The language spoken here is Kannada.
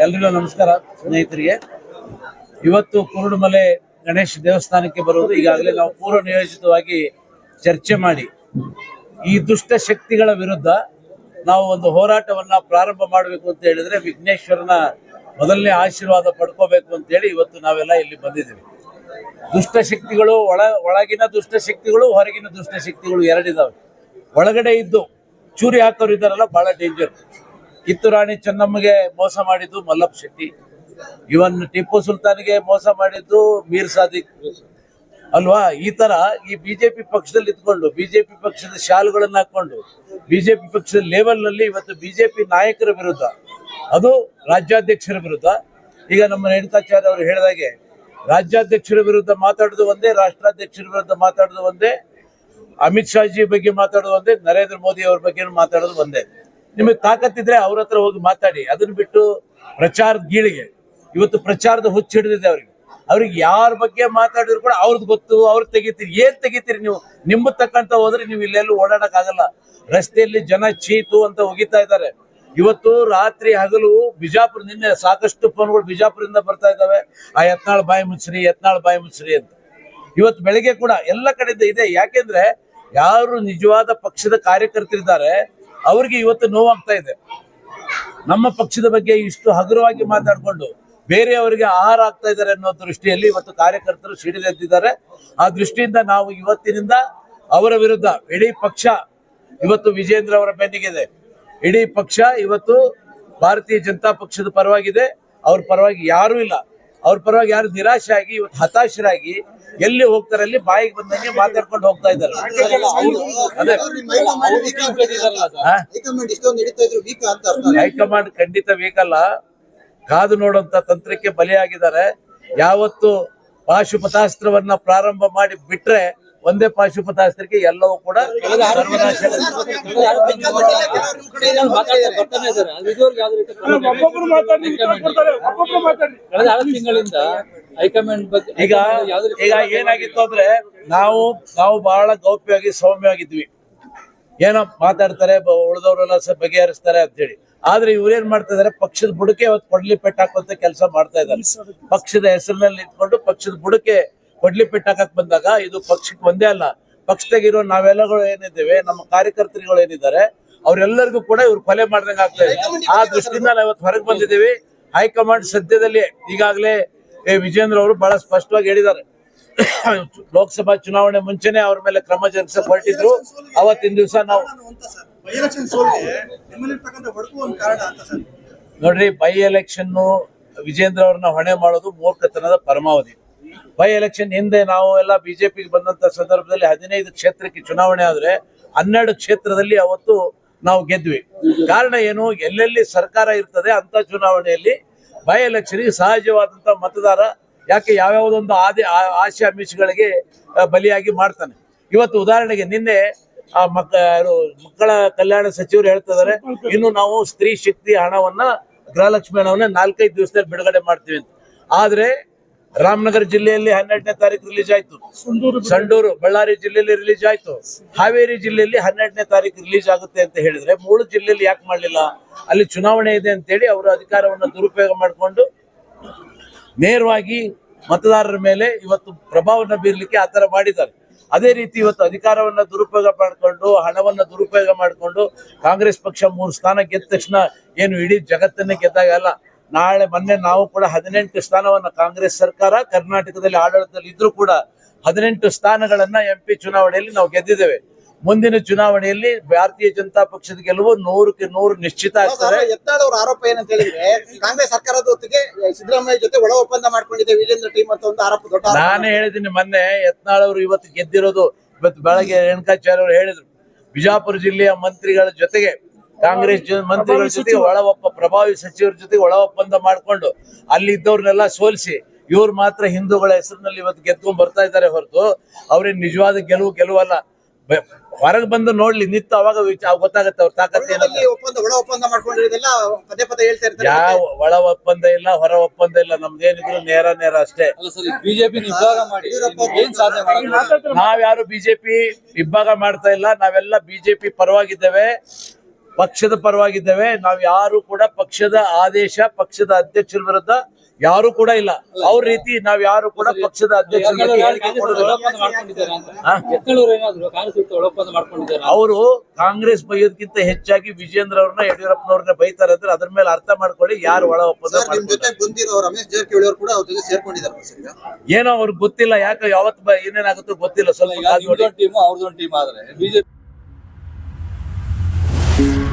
ಎಲ್ರಿಗೂ ನಮಸ್ಕಾರ, ಸ್ನೇಹಿತರಿಗೆ. ಇವತ್ತು ಕುರುಡುಮಲೆ ಗಣೇಶ ದೇವಸ್ಥಾನಕ್ಕೆ ಬರುವುದು ಈಗಾಗಲೇ ನಾವು ಪೂರ್ವ ನಿಯೋಜಿತವಾಗಿ ಚರ್ಚೆ ಮಾಡಿ. ಈ ದುಷ್ಟ ಶಕ್ತಿಗಳ ವಿರುದ್ಧ ನಾವು ಒಂದು ಹೋರಾಟವನ್ನ ಪ್ರಾರಂಭ ಮಾಡಬೇಕು ಅಂತ ಹೇಳಿದ್ರೆ ವಿಘ್ನೇಶ್ವರನ ಮೊದಲನೇ ಆಶೀರ್ವಾದ ಪಡ್ಕೋಬೇಕು ಅಂತ ಹೇಳಿ ಇವತ್ತು ನಾವೆಲ್ಲ ಇಲ್ಲಿ ಬಂದಿದ್ದೀವಿ. ದುಷ್ಟ ಶಕ್ತಿಗಳು ಒಳ, ಒಳಗಿನ ದುಷ್ಟ ಶಕ್ತಿಗಳು, ಹೊರಗಿನ ದುಷ್ಟ ಶಕ್ತಿಗಳು ಎರಡಿದಾವೆ. ಒಳಗಡೆ ಇದ್ದು ಚೂರಿ ಹಾಕೋರು ಇದ್ದಾರಲ್ಲ ಬಹಳ ಡೇಂಜರ್ ಕಿತ್ತು ರಾಣಿ ಚೆನ್ನಮ್ಮಗೆ ಮೋಸ ಮಾಡಿದ್ದು ಮಲ್ಲಪ್ಪ ಶೆಟ್ಟಿ. ಇವನ್ ಟಿಪ್ಪು ಸುಲ್ತಾನ್ಗೆ ಮೋಸ ಮಾಡಿದ್ದು ಮೀರ್ ಸಾದಿಕ್. ಅಲ್ವಾ? ಈ ತರ ಈ ಬಿಜೆಪಿ ಪಕ್ಷದಲ್ಲಿ ಇದ್ಕೊಂಡು, ಬಿಜೆಪಿ ಪಕ್ಷದ ಶಾಲುಗಳನ್ನ ಹಾಕೊಂಡು, ಬಿಜೆಪಿ ಪಕ್ಷದ ಲೆವೆಲ್ನಲ್ಲಿ ಇವತ್ತು ಬಿಜೆಪಿ ನಾಯಕರ ವಿರುದ್ಧ, ಅದು ರಾಜ್ಯಾಧ್ಯಕ್ಷರ ವಿರುದ್ಧ, ಈಗ ನಮ್ಮ ರೇಣುಕಾಚಾರ್ಯ ಅವರು ಹೇಳಿದಾಗೆ ರಾಜ್ಯಾಧ್ಯಕ್ಷರ ವಿರುದ್ಧ ಮಾತಾಡೋದು ಒಂದೇ, ರಾಷ್ಟ್ರಾಧ್ಯಕ್ಷರ ವಿರುದ್ಧ ಮಾತಾಡೋದು ಒಂದೇ, ಅಮಿತ್ ಶಾಜಿ ಬಗ್ಗೆ ಮಾತಾಡೋದು ಒಂದೇ, ನರೇಂದ್ರ ಮೋದಿ ಅವ್ರ ಬಗ್ಗೆ ಮಾತಾಡೋದು ಒಂದೇ. ನಿಮಗೆ ತಾಕತ್ತಿದ್ರೆ ಅವ್ರ ಹತ್ರ ಹೋಗಿ ಮಾತಾಡಿ. ಅದನ್ನ ಬಿಟ್ಟು ಪ್ರಚಾರದ ಗೀಳಿಗೆ. ಇವತ್ತು ಪ್ರಚಾರದ ಹುಚ್ಚು ಹಿಡಿದಿದೆ ಅವ್ರಿಗೆ. ಅವ್ರಿಗೆ ಯಾರ ಬಗ್ಗೆ ಮಾತಾಡಿದ್ರು ಕೂಡ ಅವ್ರದ್ ಗೊತ್ತು ಅವ್ರ ತೆಗಿತೀರಿ. ಏನ್ ತೆಗಿತೀರಿ ನೀವು? ನಿಮ್ಮ ತಕ್ಕಂತ ಹೋದ್ರೆ ನೀವು ಇಲ್ಲೆಲ್ಲೂ ಓಡಾಡಕ್ ಆಗಲ್ಲ ರಸ್ತೆಯಲ್ಲಿ ಜನ ಚೀತು ಅಂತ ಒಗಿತಾ ಇದ್ದಾರೆ. ಇವತ್ತು ರಾತ್ರಿ ಹಗಲು ಬಿಜಾಪುರ ನಿನ್ನೆ ಸಾಕಷ್ಟು ಫೋನ್ಗಳು ಬಿಜಾಪುರದಿಂದ ಬರ್ತಾ ಇದ್ದಾವೆ. ಆ ಯತ್ನಾಳ್ ಬಾಯಿ ಮುಚ್ಚ್ರಿ ಯತ್ನಾಳ್ ಬಾಯಿ ಮುಚ್ಚ್ರಿ ಅಂತ. ಇವತ್ತು ಬೆಳಗ್ಗೆ ಕೂಡ ಎಲ್ಲ ಕಡೆಯಿಂದ ಇದೆ. ಯಾಕೆಂದ್ರೆ ಯಾರು ನಿಜವಾದ ಪಕ್ಷದ ಕಾರ್ಯಕರ್ತರಿದ್ದಾರೆ ಅವ್ರಿಗೆ ಇವತ್ತು ನೋವಾಗ್ತಾ ಇದೆ. ನಮ್ಮ ಪಕ್ಷದ ಬಗ್ಗೆ ಇಷ್ಟು ಹಗುರವಾಗಿ ಮಾತಾಡ್ಕೊಂಡು ಬೇರೆಯವರಿಗೆ ಆಹಾರ ಆಗ್ತಾ ಇದ್ದಾರೆ ಅನ್ನೋ ದೃಷ್ಟಿಯಲ್ಲಿ ಇವತ್ತು ಕಾರ್ಯಕರ್ತರು ಸಿಡಿದೆದ್ದಿದ್ದಾರೆ ಆ ದೃಷ್ಟಿಯಿಂದ ನಾವು ಇವತ್ತಿನಿಂದ ಅವರ ವಿರುದ್ಧ ಇಡೀ ಪಕ್ಷ ಇವತ್ತು ವಿಜೇಂದ್ರ ಅವರ ಬೆನ್ನಿಗಿದೆ. ಇಡೀ ಪಕ್ಷ ಇವತ್ತು ಭಾರತೀಯ ಜನತಾ ಪಕ್ಷದ ಪರವಾಗಿದೆ. ಅವ್ರ ಪರವಾಗಿ ಯಾರೂ ಇಲ್ಲ. ಅವ್ರ ಪರವಾಗಿ ಯಾರು ನಿರಾಶೆ ಆಗಿ ಇವತ್ತು ಹತಾಶರಾಗಿ ಎಲ್ಲಿ ಹೋಗ್ತಾರೆ ಅಲ್ಲಿ ಬಾಯಿಗೆ ಬಂದಂಗೆ ಮಾತಾಡ್ಕೊಂಡು ಹೋಗ್ತಾ ಇದ್ದಾರೆ? ಹೈಕಮಾಂಡ್ ಇಷ್ಟೊಂದು ಹಿಡಿತಾ ಇದ್ರು ವೀಕ್ ಅಂತ ಅರ್ಥ ಹೈಕಮಾಂಡ್ ಖಂಡಿತ ಬೇಕಲ್ಲ ಕಾದು ನೋಡುವಂತ ತಂತ್ರಕ್ಕೆ ಬಲಿಯಾಗಿದ್ದಾರೆ. ಯಾವತ್ತು ಪಾಶುಪತಾಸ್ತ್ರವನ್ನ ಪ್ರಾರಂಭ ಮಾಡಿ ಬಿಟ್ರೆ ಒಂದೇ ಪಾಶುಪತಾಸ್ತ್ರಕ್ಕೆ ಎಲ್ಲವೂ ಕೂಡ ಸರ್ವನಾಶ ಹೈಕಮಾಂಡ್ ಬಗ್ಗೆ ಈಗ ಈಗ ಏನಾಗಿತ್ತು ಅಂದ್ರೆ ನಾವು ನಾವು ಬಹಳ ಗೌಪ್ಯವಾಗಿ ಸೌಮ್ಯವಾಗಿದ್ವಿ. ಏನೋ ಮಾತಾಡ್ತಾರೆ ಉಳಿದವರೆಲ್ಲ ಬಗೆಹರಿಸ್ತಾರೆ ಅಂತ ಹೇಳಿ. ಆದ್ರೆ ಇವ್ರೇನ್ ಮಾಡ್ತಾ ಇದಾರೆ ಪಕ್ಷದ ಬುಡಕೆ ಅವತ್ತು ಕೊಡ್ಲಿ ಪೆಟ್ಟು ಹಾಕುವಂತ ಕೆಲಸ ಮಾಡ್ತಾ ಇದ್ದಾರೆ. ಪಕ್ಷದ ಹೆಸರಿನಲ್ಲಿ ಇಟ್ಕೊಂಡು ಪಕ್ಷದ ಬುಡಕೆ ಕೊಡ್ಲಿ ಪೆಟ್ಟು ಹಾಕಕ್ ಬಂದಾಗ ಇದು ಪಕ್ಷಕ್ಕೆ ಒಂದೇ ಅಲ್ಲ. ಪಕ್ಷದಾಗಿರೋ ನಾವೆಲ್ಲಗಳು ಏನಿದ್ದೇವೆ ನಮ್ಮ ಕಾರ್ಯಕರ್ತರುಗಳು ಏನಿದ್ದಾರೆ ಅವರೆಲ್ಲರಿಗೂ ಕೂಡ ಇವ್ರು ಕೊಲೆ ಮಾಡ್ದಂಗೆ ಆಗ್ತಾ ಇದೆ. ಆ ದೃಷ್ಟಿಯಿಂದ ನಾವು ಇವತ್ತು ಹೊರಗೆ ಬಂದಿದ್ದೀವಿ. ಹೈಕಮಾಂಡ್ ಸದ್ಯದಲ್ಲಿ ಈಗಾಗಲೇ ಎ. ವಿಜೇಂದ್ರ ಅವರು ಬಹಳ ಸ್ಪಷ್ಟವಾಗಿ ಹೇಳಿದ್ದಾರೆ. ಲೋಕಸಭಾ ಚುನಾವಣೆ ಮುಂಚೆನೆ ಅವ್ರ ಮೇಲೆ ಕ್ರಮ ಜರುಗಿಸ ಹೊರಟಿದ್ರು ಅವತ್ತಿನ ದಿವಸ ನಾವು ನೋಡ್ರಿ ಬೈ ಎಲೆಕ್ಷನ್ ವಿಜೇಂದ್ರ ಅವ್ರನ್ನ ಹೊಣೆ ಮಾಡೋದು ಮೂರ್ಖತನದ ಪರಮಾವಧಿ. ಬೈ ಎಲೆಕ್ಷನ್ ಹಿಂದೆ ನಾವು ಎಲ್ಲ ಬಿಜೆಪಿಗೆ ಬಂದಂತ ಸಂದರ್ಭದಲ್ಲಿ ಹದಿನೈದು ಕ್ಷೇತ್ರಕ್ಕೆ ಚುನಾವಣೆ ಆದ್ರೆ ಹನ್ನೆರಡು ಕ್ಷೇತ್ರದಲ್ಲಿ ಅವತ್ತು ನಾವು ಗೆದ್ವಿ. ಕಾರಣ ಏನು? ಎಲ್ಲೆಲ್ಲಿ ಸರ್ಕಾರ ಇರ್ತದೆ ಅಂತ ಚುನಾವಣೆಯಲ್ಲಿ ಬೈ ಎಲೆಕ್ಷನ್ಗೆ ಸಹಜವಾದಂತ ಮತದಾರ ಯಾಕೆ ಯಾವ್ಯಾವುದೊಂದು ಆದಿ ಆ- ಆಶೆ ಆಮಿಷಗಳಿಗೆ ಬಲಿಯಾಗಿ ಮಾಡ್ತಾನೆ. ಇವತ್ತು ಉದಾಹರಣೆಗೆ ನಿನ್ನೆ, ಆ ಮಕ್ಕ ಮಕ್ಕಳ ಕಲ್ಯಾಣ ಸಚಿವರು ಹೇಳ್ತಿದ್ದಾರೆ ಇನ್ನು ನಾವು ಸ್ತ್ರೀ ಶಕ್ತಿ ಹಣವನ್ನ ಗೃಹಲಕ್ಷ್ಮಿ ಹಣವನ್ನ ನಾಲ್ಕೈದು ದಿವಸದಲ್ಲಿ ಬಿಡುಗಡೆ ಮಾಡ್ತೀವಿ ಅಂತ. ಆದ್ರೆ ರಾಮನಗರ ಜಿಲ್ಲೆಯಲ್ಲಿ ಹನ್ನೆರಡನೇ ತಾರೀಕು ರಿಲೀಸ್ ಆಯ್ತು. ಸಂಡೂರು ಬಳ್ಳಾರಿ ಜಿಲ್ಲೆಯಲ್ಲಿ ರಿಲೀಸ್ ಆಯ್ತು. ಹಾವೇರಿ ಜಿಲ್ಲೆಯಲ್ಲಿ ಹನ್ನೆರಡನೇ ತಾರೀಕು ರಿಲೀಸ್ ಆಗುತ್ತೆ ಅಂತ ಹೇಳಿದ್ರೆ ಮೂರು ಜಿಲ್ಲೆಯಲ್ಲಿ ಯಾಕೆ ಮಾಡಲಿಲ್ಲ? ಅಲ್ಲಿ ಚುನಾವಣೆ ಇದೆ ಅಂತೇಳಿ ಅವರು ಅಧಿಕಾರವನ್ನು ದುರುಪಯೋಗ ಮಾಡಿಕೊಂಡು ನೇರವಾಗಿ ಮತದಾರರ ಮೇಲೆ ಇವತ್ತು ಪ್ರಭಾವವನ್ನು ಬೀರ್ಲಿಕ್ಕೆ ಆತರ ತರ ಮಾಡಿದ್ದಾರೆ. ಅದೇ ರೀತಿ ಇವತ್ತು ಅಧಿಕಾರವನ್ನ ದುರುಪಯೋಗ ಮಾಡಿಕೊಂಡು ಹಣವನ್ನ ದುರುಪಯೋಗ ಮಾಡಿಕೊಂಡು ಕಾಂಗ್ರೆಸ್ ಪಕ್ಷ ಮೂರು ಸ್ಥಾನ ಗೆದ್ದ ತಕ್ಷಣ ಏನು ಇಡೀ ಜಗತ್ತನ್ನೇ ಗೆದ್ದಾಗ ಅಲ್ಲ ನಾಳೆ ಮೊನ್ನೆ ನಾವು ಕೂಡ ಹದಿನೆಂಟು ಸ್ಥಾನವನ್ನ ಕಾಂಗ್ರೆಸ್ ಸರ್ಕಾರ ಕರ್ನಾಟಕದಲ್ಲಿ ಆಡಳಿತದಲ್ಲಿ ಇದ್ರೂ ಕೂಡ ಹದಿನೆಂಟು ಸ್ಥಾನಗಳನ್ನ ಎಂ ಪಿ ಚುನಾವಣೆಯಲ್ಲಿ ನಾವು ಗೆದ್ದಿದ್ದೇವೆ. ಮುಂದಿನ ಚುನಾವಣೆಯಲ್ಲಿ ಭಾರತೀಯ ಜನತಾ ಪಕ್ಷದ ಗೆಲುವು ನೂರಕ್ಕೆ ನೂರು ನಿಶ್ಚಿತ ಆಗ್ತದೆ. ಅವ್ರ ಆರೋಪ ಏನಂತ ಹೇಳಿದ್ರೆ ಕಾಂಗ್ರೆಸ್ ಸರ್ಕಾರದ ಹೊತ್ತಿಗೆ ಸಿದ್ದರಾಮಯ್ಯ ಜೊತೆ ಒಳ ಒಪ್ಪಂದ ಮಾಡ್ಕೊಂಡಿದೆ ವಿಜೇಂದ್ರ ಟೀಮ್ ಅಂತ ಒಂದು ಆರೋಪ ದೊಡ್ಡ ನಾನು ನಾನೇ ಹೇಳಿದ್ದೀನಿ ಮೊನ್ನೆ ಯತ್ನಾಳ್ ಅವರು ಇವತ್ತು ಗೆದ್ದಿರೋದು ಇವತ್ತು ಬೆಳಗ್ಗೆ ರೇಣುಕಾಚಾರ್ಯ ಅವರು ಹೇಳಿದ್ರು. ಬಿಜಾಪುರ ಜಿಲ್ಲೆಯ ಮಂತ್ರಿಗಳ ಜೊತೆಗೆ ಕಾಂಗ್ರೆಸ್ ಮಂತ್ರಿಗಳ ಜೊತೆ ಒಳ ಒಪ್ಪ ಪ್ರಭಾವಿ ಸಚಿವರ ಜೊತೆ ಒಳ ಒಪ್ಪಂದ ಮಾಡ್ಕೊಂಡು ಅಲ್ಲಿ ಇದ್ದವ್ರನ್ನೆಲ್ಲ ಸೋಲಿಸಿ ಇವ್ರು ಮಾತ್ರ ಹಿಂದೂಗಳ ಹೆಸರಿನಲ್ಲಿ ಇವತ್ತು ಗೆದ್ಕೊಂಡ್ ಬರ್ತಾ ಇದ್ದಾರೆ ಹೊರತು ಅವ್ರೇನ್ ನಿಜವಾದ ಗೆಲುವು ಗೆಲುವಲ್ಲ ಹೊರಗೆ ಬಂದು ನೋಡ್ಲಿ ನಿತ್ತ ಅವಾಗ ಗೊತ್ತಾಗತ್ತೆ ಅವ್ರ ತಾಕತ್ ಏನಂತ. ಒಳಗಲ್ಲಿ ಒಪ್ಪಂದ ಒಳ ಒಪ್ಪಂದ ಮಾಡ್ಕೊಂಡಿರೋದೆಲ್ಲ ಪದೇ ಪದೇ ಹೇಳ್ತಾ ಇರ್ತಾರೆ. ಯಾವ ಒಳ ಒಪ್ಪಂದ ಇಲ್ಲ ಹೊರ ಒಪ್ಪಂದ ಇಲ್ಲ ನಮ್ದೇನಿದ್ರು ನೇರ ನೇರ ಅಷ್ಟೇ. ಬಿಜೆಪಿ ವಿಭಾಗ ಮಾಡಿ ನೀವು ಸಾಧನೆ ಮಾಡಿದ್ರಿ ನಾವ್ಯಾರು ಬಿಜೆಪಿ ಇಬ್ಬಾಗ ಮಾಡ್ತಾ ಇಲ್ಲ ನಾವೆಲ್ಲ ಬಿಜೆಪಿ ಪರವಾಗಿದ್ದೇವೆ. ಪಕ್ಷದ ಪರವಾಗಿದ್ದೇವೆ. ನಾವು ಯಾರು ಕೂಡ ಪಕ್ಷದ ಆದೇಶ ಪಕ್ಷದ ಅಧ್ಯಕ್ಷರ ವಿರುದ್ಧ ಯಾರು ಕೂಡ ಇಲ್ಲ. ಅವ್ರ ರೀತಿ ನಾವ್ ಯಾರು ಕೂಡ ಪಕ್ಷದ ಅಧ್ಯಕ್ಷರ ಅವ್ರು ಕಾಂಗ್ರೆಸ್ ಬೈಯೋದಕ್ಕಿಂತ ಹೆಚ್ಚಾಗಿ ವಿಜೇಂದ್ರ ಅವ್ರನ್ನ ಯಡಿಯೂರಪ್ಪನವ್ರನ್ನ ಬೈತಾರೆ ಅಂದ್ರೆ ಅದ್ರ ಮೇಲೆ ಅರ್ಥ ಮಾಡ್ಕೊಳ್ಳಿ ಯಾರು ಒಳ ಒಪ್ಪಂದ ಸರ್ ನಿಮ್ ಜೊತೆ ಬಂದಿರೋ ರಮೇಶ್ ಜಾರಕಿಹೊಳಿ ಅವರು ಕೂಡ ಅವ್ರ ಜೊತೆ ಸೇರ್ಕೊಂಡಿದ್ದಾರೆ ಸರ್ ಈಗ? ಏನೋ ಅವ್ರಿಗೆ ಗೊತ್ತಿಲ್ಲ. ಯಾಕೆ ಯಾವತ್ ಬ- ಏನೇನಾಗುತ್ತೋ ಗೊತ್ತಿಲ್ಲ. ಸ್ವಲ್ಪ ಟೀಮ್ ಆದ್ರೆ. ಟೀಮ್ ಆದ್ರೆ ಬಿಜೆಪಿ